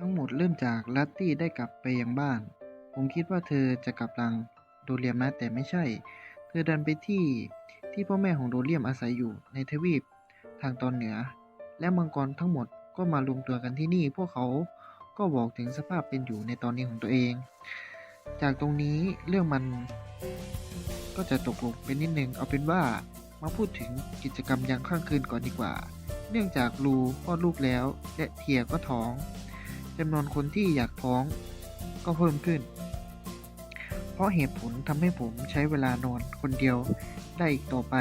ทั้งหมดเริ่มจากลัตตี้ได้กลับไปยังบ้าน ผมคิดว่าเธอจะกลับรังโดเรียมนะแต่ไม่ใช่ เธอดันไปที่ที่พ่อแม่ของโดเรียมอาศัยอยู่ในทวีปทางตอนเหนือ และมังกรทั้งหมดก็มารวมตัวกันที่นี่ พวกเขาก็บอกถึงสภาพเป็นอยู่ในตอนนี้ของตัวเอง จากตรงนี้เรื่องมันก็จะตกลงไปนิดนึงเอาเป็นว่ามาพูดถึงกิจกรรมยามค่ำคืนก่อนดีกว่า เนื่องจากลูคลอดลูกแล้ว และเทียก็ท้อง จำนวนคนที่อยากท้องก็เพิ่มขึ้น เพราะเหตุผลทำให้ผมใช้เวลานอนคนเดียวได้อีกต่อไป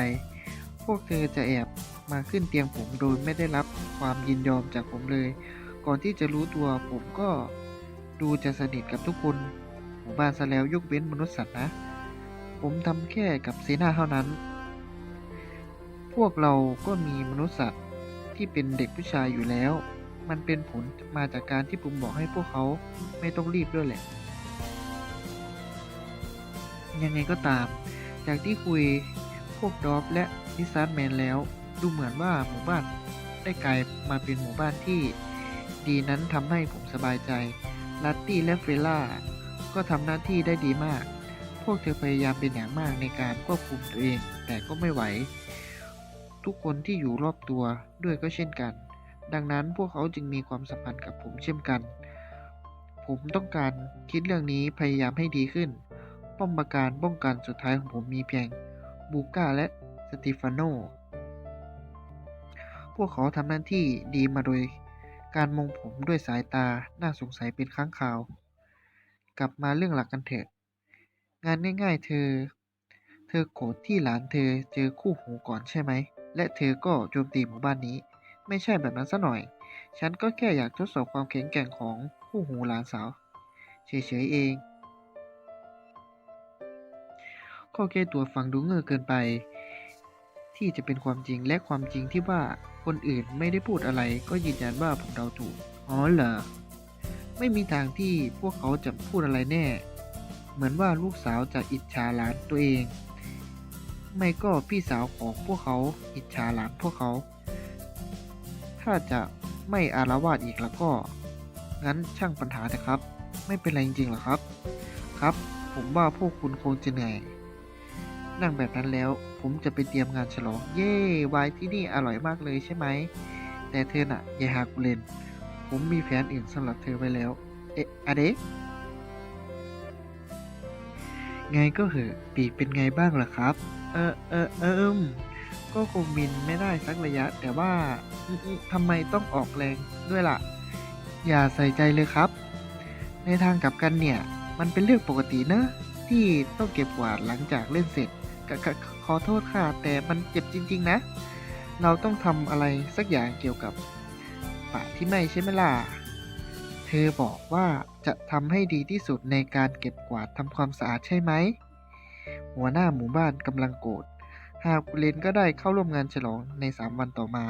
พวกเธอจะแอบมาขึ้นเตียงผมโดยไม่ได้รับความยินยอมจากผมเลย ก่อนที่จะรู้ตัวผมก็ดูจะสนิทกับทุกคนหมู่บ้านซะแล้วยกเว้นมนุษย์สัตว์นะ ผมทำแค่กับเซนาเท่านั้น พวกเราก็มีมนุษย์สัตว์ที่เป็นเด็กผู้ชายอยู่แล้ว มันเป็นผลมาจากการที่ผมบอกให้พวกเขาไม่ต้องรีบด้วยแหละ ยังไงก็ตาม จากที่คุยพวกดอฟและดิซาร์แมนแล้ว ดูเหมือนว่าหมู่บ้านได้กลายมาเป็นหมู่บ้านที่ดีนั้นทำให้ผมสบายใจ ลัตตี้และเฟล่าก็ทำหน้าที่ได้ดีมาก พวกเธอพยายามเป็นอย่างมากในการควบคุมตัวเอง แต่ก็ไม่ไหว ทุกคนที่อยู่รอบตัวด้วยก็เช่นกัน ดังนั้นพวกเขาจึงมีความสัมพันธ์กับผมเช่นกัน ผมต้องการคิดเรื่องนี้พยายามให้ดีขึ้น ป้อมปราการป้องกันสุดท้ายของผมมีเพียงบูก้าและสติฟานโน พวกเขาทำหน้าที่ดีมาโดยการมองผมด้วยสายตาน่าสงสัยเป็นครั้งคราว กลับมาเรื่องหลักกันเถอะ งานง่ายๆเธอ เธอโกรธที่หลานเธอเจอคู่หูก่อนใช่ไหม และเธอก็โจมตีหมู่บ้านนี้ ไม่ใช่แบบนั้นซะหน่อย ฉันก็แค่อยากทดสอบความแข็งแกร่งของคู่หูหลานสาวเฉยๆเองข้อแก้ตัวฟังดูเงอเกินไป ที่จะเป็นความจริงและความจริงที่ว่าคนอื่นไม่ได้พูดอะไรก็ยืนยันว่าผมเดาถูก อ๋อเหรอ ไม่มีทางที่พวกเขาจะพูดอะไรแน่ เหมือนว่าลูกสาวจะอิจฉาหลานตัวเอง ไม่ก็พี่สาวของพวกเขาอิจฉาหลานพวกเขา ถ้าจะไม่อารวาสอีกแล้วก็ งั้นช่างปัญหาเถอะครับ ไม่เป็นไรจริงๆหรอครับ ครับ ผมว่าพวกคุณคงจะเหนื่อยนั่งแบบนั้นแล้ว ผมจะไปเตรียมงานฉลอง เย้ไวน์ที่นี่อร่อยมากเลยใช่ไหม แต่เธอน่ะ อย่าหากุเลนผมมีแผนอื่นสำหรับเธอไว้แล้ว เอ๊ะอะเดะไงก็เหอะปีกเป็นไงบ้างล่ะครับ เออเออเออม ก็คงบินไม่ได้สักระยะ แต่ว่าอืมอืมทำไมต้องออกแรงด้วยล่ะ อย่าใส่ใจเลยครับ ในทางกลับกันเนี่ย มันเป็นเรื่องปกตินะ ที่ต้องเก็บกวาดหลังจากเล่นเสร็จกขขขอโทษค่ะ แต่มันเจ็บจริง ๆ นะ เราต้องทำอะไรสักอย่างเกี่ยวกับป่าที่ไม่ใช่ไหมล่ะเธอบอกว่าจะทำให้ดีที่สุดในการเก็บกวาดทำความสะอาดใช่ไหม หัวหน้าหมู่บ้านกำลังโกรธ หากกุเลนก็ได้เข้าร่วมงานฉลองในสามวันต่อมา